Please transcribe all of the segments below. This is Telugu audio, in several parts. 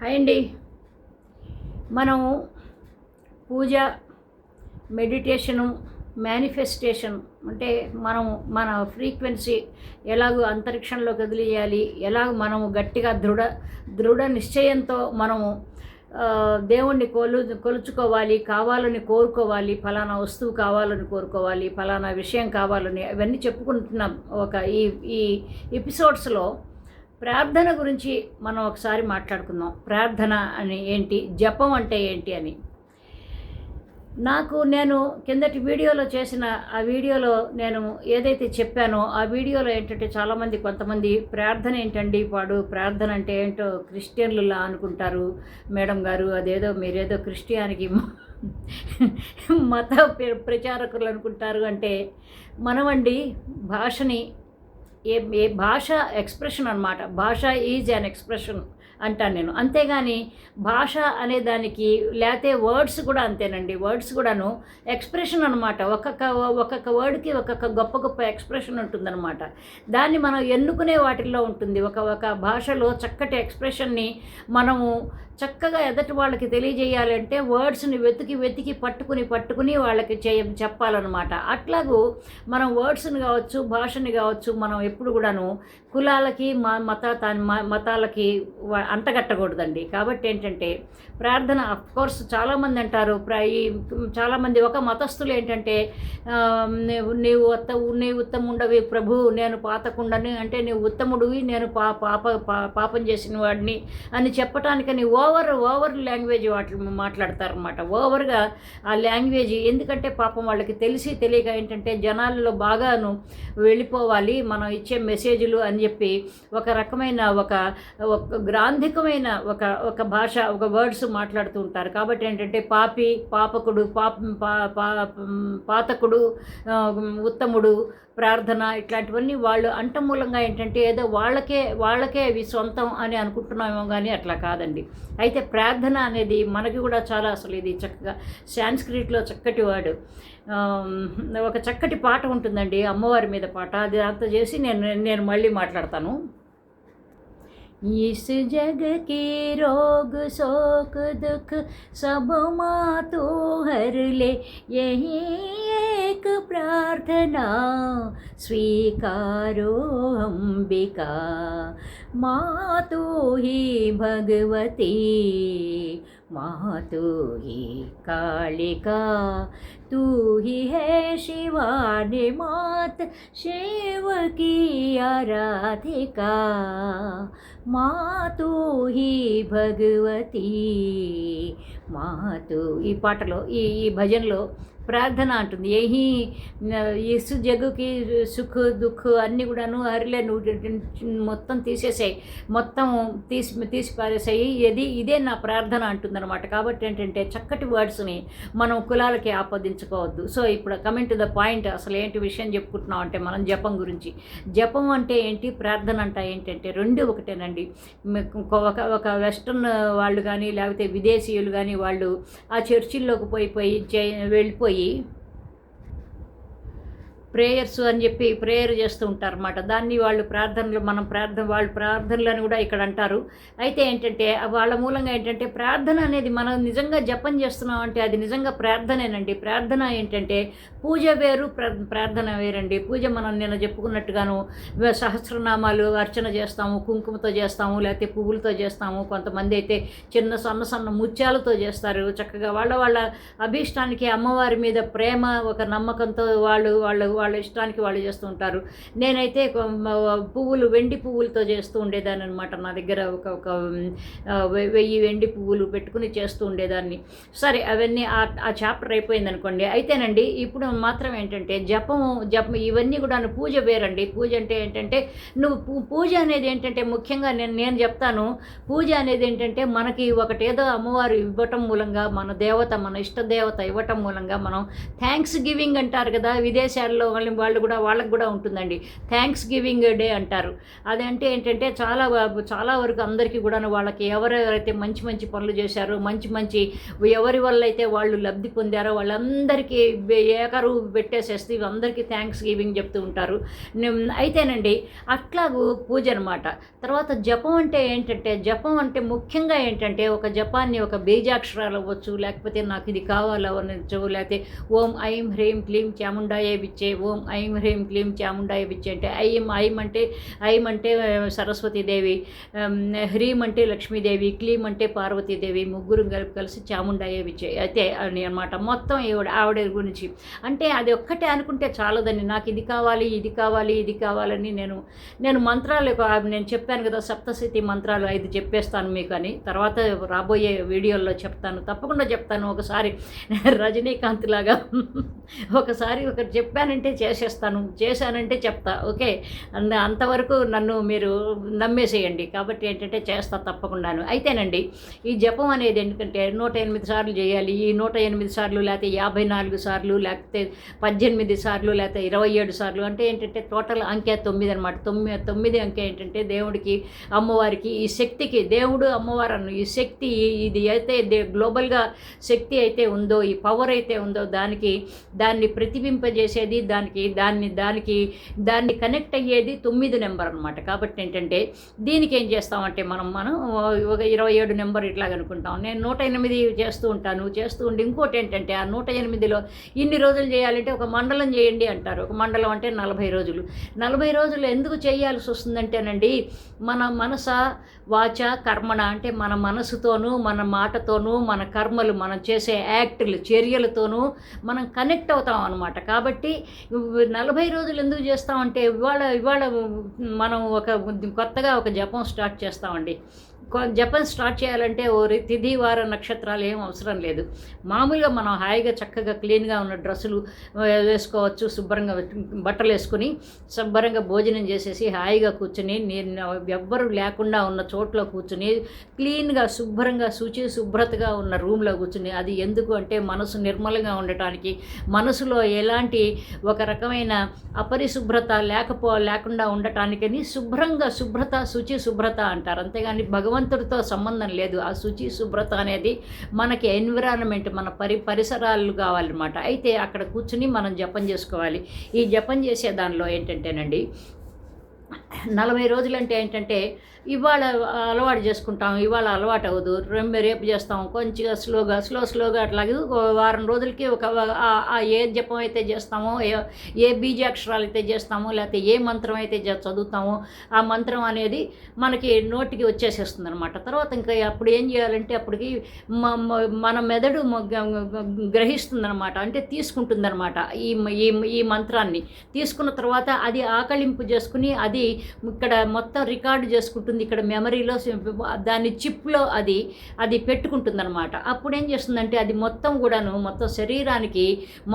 హాయ్ అండి. మనం పూజ మెడిటేషను మేనిఫెస్టేషన్ అంటే మనం మన ఫ్రీక్వెన్సీ ఎలాగో అంతరిక్షంలో కదిలియాలి ఎలాగ మనము గట్టిగా దృఢ దృఢ నిశ్చయంతో మనము దేవుణ్ణి కొలు కొలుచుకోవాలి కావాలని కోరుకోవాలి ఫలానా వస్తువు కావాలని కోరుకోవాలి ఫలానా విషయం కావాలని అవన్నీ చెప్పుకుంటున్నాం ఒక ఈ ఈ ఎపిసోడ్స్లో ప్రార్థన గురించి మనం ఒకసారి మాట్లాడుకుందాం. ప్రార్థన అని ఏంటి? జపం అంటే ఏంటి అని. నాకు నేను కిందటి వీడియోలో చేసిన ఆ వీడియోలో నేను ఏదైతే చెప్పానో ఆ వీడియోలో ఏంటంటే చాలామంది కొంతమంది ప్రార్థన ఏంటండి? వాడు ప్రార్థన అంటే ఏంటో క్రిస్టియన్లులా అనుకుంటారు. మేడం గారు అదేదో మీరేదో క్రిస్టియానికి మత ప్రచారకులు అనుకుంటారు అంటే మనమండి భాషని ఏ ఏ భాష ఎక్స్ప్రెషన్ అనమాట భాష ఈజ్ అన్ ఎక్స్ప్రెషన్ అంటాను నేను. అంతేగాని భాష అనే దానికి లేకపోతే వర్డ్స్ కూడా అంతేనండి. వర్డ్స్ కూడాను ఎక్స్ప్రెషన్ అనమాట ఒక్కొక్క ఒక్కొక్క వర్డ్కి ఒక్కొక్క గొప్ప గొప్ప ఎక్స్ప్రెషన్ ఉంటుందన్నమాట. దాన్ని మనం ఎన్నుకునే వాటిల్లో ఉంటుంది. ఒక ఒక భాషలో చక్కటి ఎక్స్ప్రెషన్ని మనము చక్కగా ఎదటి వాళ్ళకి తెలియజేయాలంటే వర్డ్స్ని వెతికి వెతికి పట్టుకుని పట్టుకుని వాళ్ళకి చేయ చెప్పాలన్నమాట. అట్లాగూ మనం వర్డ్స్ని కావచ్చు భాషని కావచ్చు మనం ఎప్పుడు కూడాను కులాలకి మా మత మ- మతాలకి అంటగట్టకూడదండి. కాబట్టి ఏంటంటే ప్రార్థన కోర్స్ చాలామంది అంటారు ప్ర- ఈ చాలామంది ఒక మతస్థులు ఏంటంటే నీవు ఉత్త నీవు ఉత్తముండవి ప్రభు నేను పాతకుండని అంటే నీవు ఉత్తముడివి నేను పా పాప పా- పాపం చేసిన వాడిని అని చెప్పటానికని ఓవర్ ఓవర్ లాంగ్వేజ్ వాటి మాట్లాడతారనమాట ఓవర్గా ఆ లాంగ్వేజ్ ఎందుకంటే పాపం వాళ్ళకి తెలిసి తెలియక ఏంటంటే జనాల్లో బాగాను వెళ్ళిపోవాలి మనం ఇచ్చే మెసేజ్లు అని చెప్పి ఒక రకమైన ఒక ఒక గ్రాంధికమైన ఒక ఒక భాష ఒక వర్డ్స్ మాట్లాడుతూ ఉంటారు. కాబట్టి ఏంటంటే పాపి పాపకుడు పాప పా పా- పాతకుడు ఉత్తముడు ప్రార్థన ఇట్లాంటివన్నీ వాళ్ళు అంట మూలంగా ఏంటంటే ఏదో వాళ్ళకే వాళ్ళకే అవి సొంతం అని అనుకుంటున్నామేమో కానీ అట్లా కాదండి అయితే ప్రార్థన అనేది మనకి కూడా చాలా అసలు ఇది చక్కగా సాంస్క్రిట్లో చక్కటి వాడు ఆమ్, ఒక చక్కటి పాట ఉంటుందండి అమ్మవారి మీద పాట అది అంత చేసి నేను నేను మళ్ళీ మాట్లాడతాను इस जग के रोग शोक दुख सब माँ तू हर ले यही एक प्रार्थना स्वीकारो अम्बिका मातो हि भगवती मातो हि कालिका। तू ही है शिवानी मात शिव की आराधिका మాతు హి భగవతి మాతు ఈ పాటలో ఈ ఈ భజనలో ప్రార్థన అంటుంది ఏహి ఇసు జగుకి సుఖ దుఃఖ అన్నీ కూడాను హరిలే నువ్వు మొత్తం తీసేసాయి మొత్తం తీసి తీసి పారేసాయి ఇది ఇదే నా ప్రార్థన అంటుందన్నమాట కాబట్టి ఏంటంటే చక్కటి వర్డ్స్ని మనం కులాలకి పట్టించుకోవద్దు. సో ఇప్పుడు కమింగ్ టు ద పాయింట్ అసలు ఏంటి విషయం చెప్పుకుంటున్నాం అంటే మనం జపం గురించి. జపం అంటే ఏంటి? ప్రార్థన అంటే ఏంటంటే రెండు ఒకటేనండి. ఒక ఒక వెస్ట్రన్ వాళ్ళు కానీ లేకపోతే విదేశీయులు కానీ వాళ్ళు ఆ చర్చిల్లోకి పోయి పోయి చే- వెళ్ళిపోయి ప్రేయర్స్ అని చెప్పి ప్రేయర్ చేస్తూ ఉంటారు అన్నమాట దాన్ని వాళ్ళు ప్రార్థనలు మనం ప్రార్థన వాళ్ళు ప్రార్థనలు అని కూడా ఇక్కడ అంటారు. అయితే ఏంటంటే వాళ్ళ మూలంగా ఏంటంటే ప్రార్థన అనేది మనం నిజంగా జపం చేస్తున్నాం అంటే అది నిజంగా ప్రార్థనేనండి. ప్రార్థన ఏంటంటే పూజ వేరు ప్ర- ప్రార్థన వేరండి. పూజ మనం నిన్న చెప్పుకున్నట్టుగాను సహస్రనామాలు అర్చన చేస్తాము కుంకుమతో చేస్తాము లేకపోతే పువ్వులతో చేస్తాము. కొంతమంది అయితే చిన్న సన్న సన్న ముత్యాలతో చేస్తారు. చక్కగా వాళ్ళ వాళ్ళ అభీష్టానికి అమ్మవారి మీద ప్రేమ ఒక నమ్మకంతో వాళ్ళు వాళ్ళు వాళ్ళ ఇష్టానికి వాళ్ళు చేస్తూ ఉంటారు. నేనైతే పువ్వులు వెండి పువ్వులతో చేస్తూ ఉండేదాన్ని అనమాట నా దగ్గర ఒక ఒక వెయ్యి వెండి పువ్వులు పెట్టుకుని చేస్తూ ఉండేదాన్ని. సరే అవన్నీ ఆ ఆ చాప్టర్ అయిపోయింది అనుకోండి అయితేనండి ఇప్పుడు మాత్రం ఏంటంటే జపము జపం ఇవన్నీ కూడా పూజ వేరండి. పూజ అంటే ఏంటంటే నువ్వు పూ- పూజ అనేది ఏంటంటే ముఖ్యంగా నేను నేను చెప్తాను. పూజ అనేది ఏంటంటే మనకి ఒకటేదో అమ్మవారు ఇవ్వటం మూలంగా మన దేవత మన ఇష్ట దేవత ఇవ్వటం మూలంగా మనం థ్యాంక్స్ గివింగ్ అంటారు కదా విదేశాల్లో వాళ్ళని వాళ్ళు కూడా వాళ్ళకి కూడా ఉంటుందండి. థ్యాంక్స్ గివింగ్ డే అంటారు అదంటే ఏంటంటే చాలా చాలా వరకు అందరికీ కూడా వాళ్ళకి ఎవరెవరైతే మంచి మంచి పనులు చేశారో మంచి మంచి ఎవరి వల్ల అయితే వాళ్ళు లబ్ధి పొందారో వాళ్ళందరికీ ఏకరు ఏకరువు పెట్టేసేస్తే అందరికీ థ్యాంక్స్ గివింగ్ చెప్తూ ఉంటారు. అయితేనండి అట్లాగూ పూజ అనమాట తర్వాత జపం అంటే ఏంటంటే జపం అంటే ముఖ్యంగా ఏంటంటే ఒక జపాన్ని ఒక బీజాక్షరాలు అవ్వచ్చు లేకపోతే నాకు ఇది కావాలవచ్చు లేకపోతే ఓం ఐం హ్రీం క్లీం చాముండాయే విచ్చే ఓం ఐం హ్రీం క్లీం చాముండాయ విచ్చి అంటే ఐం ఐం అంటే ఐం అంటే సరస్వతీదేవి హ్రీం అంటే లక్ష్మీదేవి క్లీం అంటే పార్వతీదేవి ముగ్గురు కలిపి కలిసి చాముండాయ విచ్చే అయితే అని అనమాట మొత్తం ఈవిడ ఆవిడ గురించి. అంటే అది ఒక్కటే అనుకుంటే చాలదని నాకు ఇది కావాలి ఇది కావాలి ఇది కావాలని నేను నేను మంత్రాలు నేను చెప్పాను కదా సప్తశతి మంత్రాలు ఐదు చెప్పేస్తాను మీకు అని. తర్వాత రాబోయే వీడియోల్లో చెప్తాను. తప్పకుండా చెప్తాను. ఒకసారి రజనీకాంత్ లాగా ఒకసారి ఒకటి చెప్పానంటే చేసేస్తాను. చేశానంటే చెప్తా. ఓకే? అంతవరకు నన్ను మీరు నమ్మేసేయండి. కాబట్టి ఏంటంటే చేస్తా తప్పకుండాను. అయితేనండి ఈ జపం అనేది ఎందుకంటే నూట ఎనిమిది సార్లు చేయాలి. ఈ నూట ఎనిమిది సార్లు లేకపోతే యాభై నాలుగు సార్లు లేకపోతే పద్దెనిమిది సార్లు లేకపోతే ఇరవై ఏడు సార్లు అంటే ఏంటంటే టోటల్ అంకె తొమ్మిది అనమాట తొమ్మిది తొమ్మిది అంకె ఏంటంటే దేవుడికి అమ్మవారికి ఈ శక్తికి దేవుడు అమ్మవారు అన్న ఈ శక్తి ఇది అయితే దే- గ్లోబల్గా శక్తి అయితే ఉందో ఈ పవర్ అయితే ఉందో దానికి దాన్ని ప్రతిబింపజేసేది దానికి దాన్ని దానికి దాన్ని కనెక్ట్ అయ్యేది తొమ్మిది నెంబర్ అనమాట కాబట్టి ఏంటంటే దీనికి ఏం చేస్తామంటే మనం మనం ఒక ఇరవై ఏడు నెంబర్ ఇట్లాగ అనుకుంటాం. నేను నూట ఎనిమిది చేస్తూ ఉంటాను. చేస్తూ ఉండి ఇంకోటి ఏంటంటే ఆ నూట ఎనిమిదిలో ఇన్ని రోజులు చేయాలంటే ఒక మండలం చేయండి అంటారు. ఒక మండలం అంటే నలభై రోజులు. నలభై రోజులు ఎందుకు చేయాల్సి వస్తుందంటేనండి మన మనస వాచ కర్మణ అంటే మన మనసుతోనూ మన మాటతోనూ మన కర్మలు మనం చేసే యాక్టులు చర్యలతోనూ మనం కనెక్ట్ అవుతాం అనమాట కాబట్టి నలభై రోజులు ఎందుకు చేస్తామంటే ఇవాళ ఇవాళ మనం ఒక కొత్తగా ఒక జపం స్టార్ట్ చేస్తామండి. జపం స్టార్ట్ చేయాలంటే ఓ తిథి వార నక్షత్రాలు ఏం అవసరం లేదు. మామూలుగా మనం హాయిగా చక్కగా క్లీన్గా ఉన్న డ్రెస్సులు వేసుకోవచ్చు శుభ్రంగా బట్టలు వేసుకుని శుభ్రంగా భోజనం చేసేసి హాయిగా కూర్చుని ఎవ్వరు లేకుండా ఉన్న చోట్ల కూర్చుని క్లీన్గా శుభ్రంగా శుచి శుభ్రతగా ఉన్న రూమ్లో కూర్చుని అది ఎందుకు అంటే మనసు నిర్మలంగా ఉండటానికి మనసులో ఎలాంటి ఒక రకమైన అపరిశుభ్రత లేకపో లేకుండా ఉండటానికని శుభ్రంగా శుభ్రత శుచి శుభ్రత అంటారు. అంతేగాని భగవంతుడితో సంబంధం లేదు. ఆ శుచి శుభ్రత అనేది మనకి ఎన్విరాన్మెంట్ మన పరి పరిసరాలు కావాలన్నమాట. అయితే అక్కడ కూర్చుని మనం జపం చేసుకోవాలి. ఈ జపం చేసే దానిలో ఏంటంటేనండి నలభై రోజులు అంటే ఏంటంటే ఇవాళ అలవాటు చేసుకుంటాం ఇవాళ అలవాటు అవ్వదు రెండు రేపు చేస్తాం కొంచెం స్లోగా స్లో స్లోగా అట్లాగే ఒక వారం రోజులకి ఒక ఏ జపం అయితే చేస్తామో ఏ ఏ బీజాక్షరాలు అయితే చేస్తామో లేకపోతే ఏ మంత్రం అయితే చదువుతామో ఆ మంత్రం అనేది మనకి నోటికి వచ్చేసేస్తుంది అనమాట తర్వాత ఇంకా అప్పుడు ఏం చేయాలంటే అప్పటికి మ- మ- మన మెదడు గ్రహిస్తుందనమాట అంటే తీసుకుంటుందనమాట ఈ ఈ ఈ మంత్రాన్ని. తీసుకున్న తర్వాత అది ఆకలింపు చేసుకుని అది ఇక్కడ మొత్తం రికార్డు చేసుకుంటుంది. ఇక్కడ మెమరీలో దాని చిప్లో అది అది పెట్టుకుంటుంది అనమాట అప్పుడు ఏం చేస్తుందంటే అది మొత్తం కూడాను మొత్తం శరీరానికి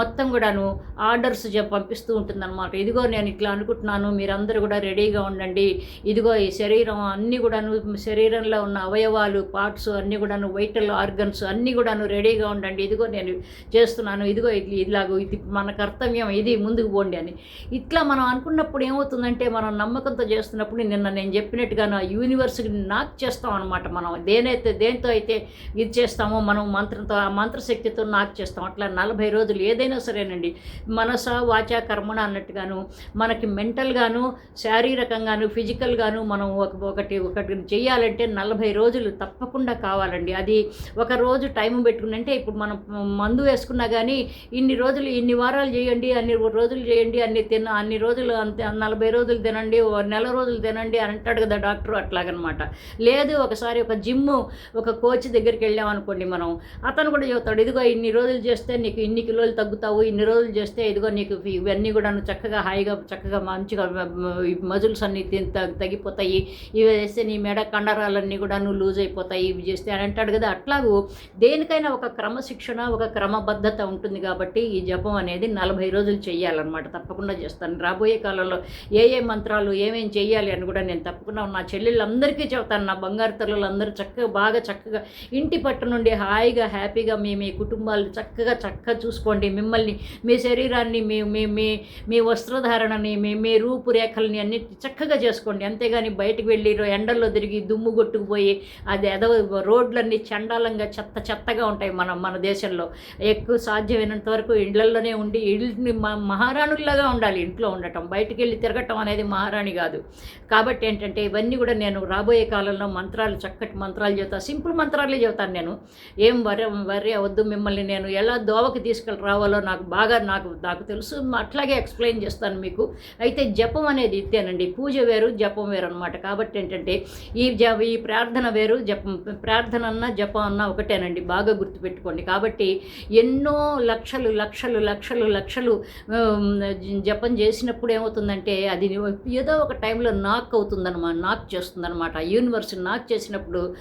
మొత్తం కూడాను ఆర్డర్స్ పంపిస్తూ ఉంటుంది అనమాట ఇదిగో నేను ఇట్లా అనుకుంటున్నాను మీరందరూ కూడా రెడీగా ఉండండి. ఇదిగో ఈ శరీరం అన్నీ కూడాను శరీరంలో ఉన్న అవయవాలు పార్ట్స్ అన్నీ కూడాను వైటల్ ఆర్గన్స్ అన్నీ కూడాను రెడీగా ఉండండి. ఇదిగో నేను చేస్తున్నాను ఇదిగో ఇది ఇలాగో ఇది మన కర్తవ్యం ఇది ముందుకు పోండి అని. ఇట్లా మనం అనుకున్నప్పుడు ఏమవుతుందంటే మనం నమ్మకం నమ్మకంతో చేస్తున్నప్పుడు నిన్న నేను చెప్పినట్టుగాను ఆ యూనివర్స్కి నాక్ చేస్తాం అనమాట మనం. దేనైతే దేంతో అయితే ఇది చేస్తామో మనం మంత్రంతో ఆ మంత్రశక్తితో నాక్ చేస్తాం. అట్లా నలభై రోజులు ఏదైనా సరేనండి. మనస వాచ కర్మణ అన్నట్టుగాను మనకి మెంటల్గాను శారీరకంగాను ఫిజికల్గాను మనం ఒక ఒకటి ఒకటి చేయాలంటే నలభై రోజులు తప్పకుండా కావాలండి. అది ఒక రోజు టైం పెట్టుకుని అంటే ఇప్పుడు మనం మందు వేసుకున్నా కానీ ఇన్ని రోజులు ఇన్ని వారాలు చేయండి అన్ని రోజులు చేయండి అన్ని తిన అన్ని రోజులు అంతే నలభై రోజులు తినండి ఓ నెల రోజులు తినండి అని అంటాడు కదా డాక్టర్ అట్లాగనమాట. లేదు ఒకసారి ఒక జిమ్ ఒక కోచ్ దగ్గరికి వెళ్ళామనుకోండి మనం. అతను కూడా చెబుతాడు ఇదిగో ఇన్ని రోజులు చేస్తే నీకు ఇన్ని కిలోలు తగ్గుతావు ఇన్ని రోజులు చేస్తే ఇదిగో నీకు ఇవన్నీ కూడా చక్కగా హాయిగా చక్కగా మంచిగా మజిల్స్ అన్నీ తగ్గిపోతాయి. ఇవి వేస్తే నీ మెడ కండరాలన్నీ కూడా నువ్వు లూజ్ అయిపోతాయి ఇవి చేస్తే అని అంటాడు కదా. అట్లాగూ దేనికైనా ఒక క్రమశిక్షణ ఒక క్రమబద్ధత ఉంటుంది కాబట్టి ఈ జపం అనేది నలభై రోజులు చేయాలన్నమాట తప్పకుండా చేస్తాను. రాబోయే కాలంలో ఏ ఏ మంత్రాలు ఏ ఏమేం చేయాలి అని కూడా నేను తప్పకుండా నా చెల్లెళ్ళందరికీ చెబుతాను. నా బంగారు తల్లులందరూ చక్కగా బాగా చక్కగా ఇంటి పట్టు నుండి హాయిగా హ్యాపీగా మీ మీ కుటుంబాలు చక్కగా చక్కగా చూసుకోండి. మిమ్మల్ని మీ శరీరాన్ని మీ మీ మీ మీ వస్త్రధారణని మీ మీ రూపురేఖల్ని అన్ని చక్కగా చేసుకోండి. అంతేగాని బయటకు వెళ్ళి ఎండల్లో తిరిగి దుమ్ము కొట్టుకుపోయి అది ఏదో రోడ్లన్నీ చండాలంగా చెత్త చెత్తగా ఉంటాయి మన మన దేశంలో. ఎక్కువ సాధ్యమైనంత వరకు ఇళ్ళలోనే ఉండి ఇళ్ళని మ మహారాణుల్లాగా ఉండాలి. ఇంట్లో ఉండటం బయటికి వెళ్ళి తిరగటం అనేది మహారాణిగా కాదు. కాబట్టి ఏంటంటే ఇవన్నీ కూడా నేను రాబోయే కాలంలో మంత్రాలు చక్కటి మంత్రాలు చెబుతాను సింపుల్ మంత్రాలే చెబుతాను నేను. ఏం వరి వరి అవద్దు మిమ్మల్ని నేను ఎలా దోవకి తీసుకెళ్ళి రావాలో నాకు బాగా నాకు నాకు తెలుసు. అట్లాగే ఎక్స్ప్లెయిన్ చేస్తాను మీకు. అయితే జపం అనేది ఇత్తేనండి పూజ వేరు జపం వేరు అనమాట కాబట్టి ఏంటంటే ఈ జ ఈ ప్రార్థన వేరు జపం ప్రార్థన అన్నా జపం అన్నా ఒకటేనండి. బాగా గుర్తుపెట్టుకోండి. కాబట్టి ఎన్నో లక్షలు లక్షలు లక్షలు లక్షలు జపం చేసినప్పుడు ఏమవుతుందంటే అది ఏదో ఒక టైంలో నాక్ అవుతుందన్నమాట నాక్ చేస్తుందన్నమాట. యూనివర్స్ నాక్ చేసినప్పుడు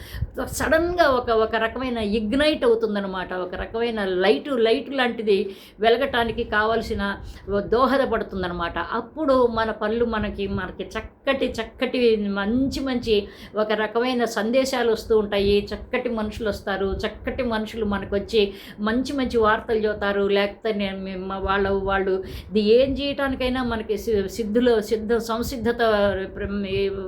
సడన్గా ఒక ఒక రకమైన ఇగ్నైట్ అవుతుందన్నమాట. ఒక రకమైన లైటు లైట్ లాంటిది వెలగటానికి కావలసిన దోహదపడుతుందన్నమాట. అప్పుడు మన పనులు మనకి మనకి చక్కటి చక్కటి మంచి మంచి ఒక రకమైన సందేశాలు వస్తూ ఉంటాయి. చక్కటి మనుషులు వస్తారు. చక్కటి మనుషులు మనకు వచ్చి మంచి మంచి వార్తలు చెబుతారు. లేకపోతే నేను వాళ్ళ వాళ్ళు ఇది ఏం చేయటానికైనా మనకి సి- సిద్ధులు సిద్ధ సంసిద్ధత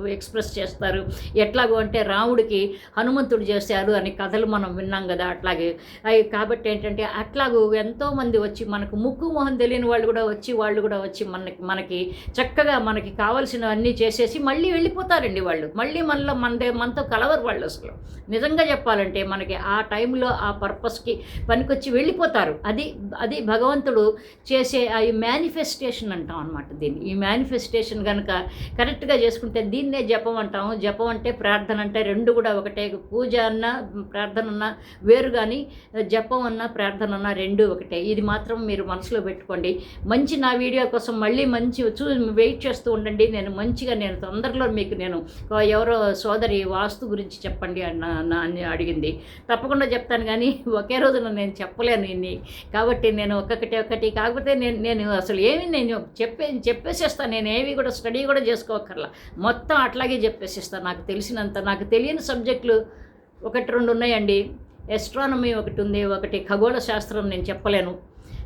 ఎక్స్ప్రెస్ చేస్తారు. ఎట్లాగో అంటే రాముడికి హనుమంతుడు చేశారు అని కథలు మనం విన్నాం కదా అట్లాగే. అవి కాబట్టి ఏంటంటే అట్లాగూ ఎంతోమంది వచ్చి మనకు ముక్కు మొహం తెలియని వాళ్ళు కూడా వచ్చి వాళ్ళు కూడా వచ్చి మనకి మనకి చక్కగా మనకి కావాల్సినవన్నీ చేసేసి మళ్ళీ వెళ్ళిపోతారండి వాళ్ళు. మళ్ళీ మనలో మనదే మనతో కలవరు వాళ్ళు అసలు. నిజంగా చెప్పాలంటే మనకి ఆ టైంలో ఆ పర్పస్కి పనికొచ్చి వెళ్ళిపోతారు. అది అది భగవంతుడు చేసే ఆ ఈ మేనిఫెస్టేషన్ అంటాం అనమాట దీన్ని. ఈ మేనిఫెస్టేషన్ కనుక కరెక్ట్గా చేసుకుంటే దీన్నే జపం అంటాము. జపం అంటే ప్రార్థన అంటే రెండు కూడా ఒకటే. పూజ అన్న ప్రార్థన అన్న వేరు కానీ జపం అన్న ప్రార్థన అన్న రెండు ఒకటే. ఇది మాత్రం మీరు మనసులో పెట్టుకోండి. మంచి నా వీడియో కోసం మళ్ళీ మంచి చూ వెయిట్ చేస్తూ ఉండండి. నేను మంచిగా నేను తొందరలో మీకు నేను ఎవరో సోదరి వాస్తు గురించి చెప్పండి అన్న అని అడిగింది. తప్పకుండా చెప్తాను కానీ ఒకే రోజున నేను చెప్పలేను ఇన్ని. కాబట్టి నేను ఒక్కొక్కటి ఒక్కటి. కాకపోతే నేను నేను అసలు ఏమి నేను చెప్పే చెప్పేసేస్తాను నేను ఏవి కూడా స్టడీ కూడా చేసుకోకర్లా. మొత్తం అట్లాగే చెప్పేసిస్తాను నాకు తెలిసినంత నాకు తెలియని సబ్జెక్టులు ఒకటి రెండు ఉన్నాయండి. ఎస్ట్రానమీ ఒకటి ఉంది ఒకటి ఖగోళ శాస్త్రం నేను చెప్పలేను.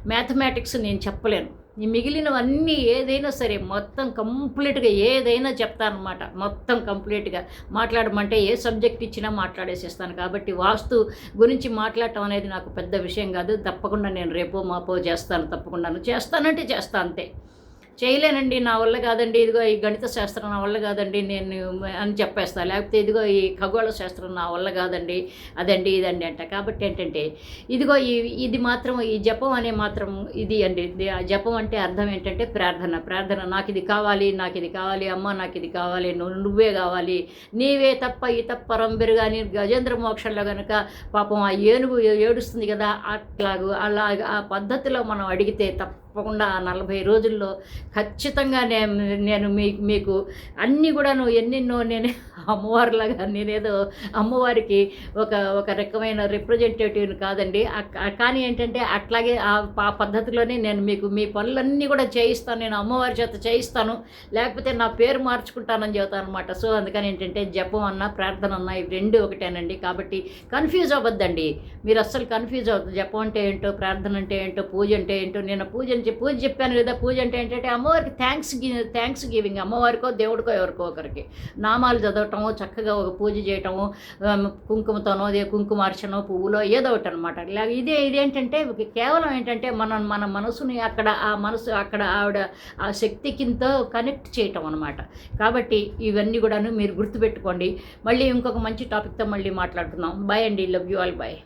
మ్యాథమెటిక్స్ నేను చెప్పలేను. ఈ మిగిలినవన్నీ ఏదైనా సరే మొత్తం కంప్లీట్గా ఏదైనా చెప్తానమాట మొత్తం కంప్లీట్గా మాట్లాడమంటే ఏ సబ్జెక్ట్ ఇచ్చినా మాట్లాడేసేస్తాను. కాబట్టి వాస్తు గురించి మాట్లాడటం అనేది నాకు పెద్ద విషయం కాదు. తప్పకుండా నేను రేపో మాపో చేస్తాను. తప్పకుండాను. చేస్తానంటే చేస్తాను అంతే. చేయలేనండి నా వల్ల కాదండి ఇదిగో ఈ గణిత శాస్త్రం నా వల్ల కాదండి నేను అని చెప్పేస్తా. లేకపోతే ఇదిగో ఈ ఖగోళ శాస్త్రం నా వల్ల కాదండి అదండి ఇదండి అంట. కాబట్టి ఏంటంటే ఇదిగో ఈ ఇది మాత్రం ఈ జపం అనే మాత్రం ఇది అండి. ఆ జపం అంటే అర్థం ఏంటంటే ప్రార్థన. ప్రార్థన నాకు ఇది కావాలి నాకు ఇది కావాలి అమ్మ నాకు ఇది కావాలి నువ్వు నువ్వే కావాలి. నీవే తప్ప ఈ తప్ప తప్పరం కానీ గజేంద్ర మోక్షంలో కనుక పాపం ఆ ఏనుగు ఏడుస్తుంది కదా అట్లాగూ అలా ఆ పద్ధతిలో మనం అడిగితే తప్ప తప్పకుండా ఆ నలభై రోజుల్లో ఖచ్చితంగా నేను నేను మీ మీకు అన్నీ కూడాను ఎన్నెన్నో నేను అమ్మవారిలాగా నేనేదో అమ్మవారికి ఒక ఒక రకమైన రిప్రజెంటేటివ్ని కాదండి. కానీ ఏంటంటే అట్లాగే ఆ పద్ధతిలోనే నేను మీకు మీ పనులన్నీ కూడా చేయిస్తాను. నేను అమ్మవారి చేత చేయిస్తాను. లేకపోతే నా పేరు మార్చుకుంటానని చెబుతాను అనమాట సో అందుకని ఏంటంటే జపం అన్న ప్రార్థన అన్న ఇవి రెండు ఒకటేనండి. కాబట్టి కన్ఫ్యూజ్ అవ్వద్దండి. మీరు అస్సలు కన్ఫ్యూజ్ అవుతుంది జపం అంటే ఏంటో ప్రార్థన అంటే ఏంటో పూజ అంటే ఏంటో నేను పూజ పూజ చెప్పాను లేదా పూజ అంటే ఏంటంటే అమ్మవారికి థ్యాంక్స్ థ్యాంక్స్ గివింగ్ అమ్మవారికో దేవుడికో ఎవరికో ఒకరికి నామాలు చదవటం చదవటము చక్కగా ఒక పూజ చేయటము కుంకుమతోనో అదే కుంకుమార్చనో పువ్వులో ఏదో ఒకటి అనమాట ఇలాగ ఇదే ఇదేంటంటే కేవలం ఏంటంటే మనం మన మనసుని అక్కడ ఆ మనసు అక్కడ ఆవిడ ఆ శక్తి కింద కనెక్ట్ చేయటం అనమాట కాబట్టి ఇవన్నీ కూడాను మీరు గుర్తుపెట్టుకోండి. మళ్ళీ ఇంకొక మంచి టాపిక్తో మళ్ళీ మాట్లాడుతున్నాం బాయ్ అండి. Love you all bye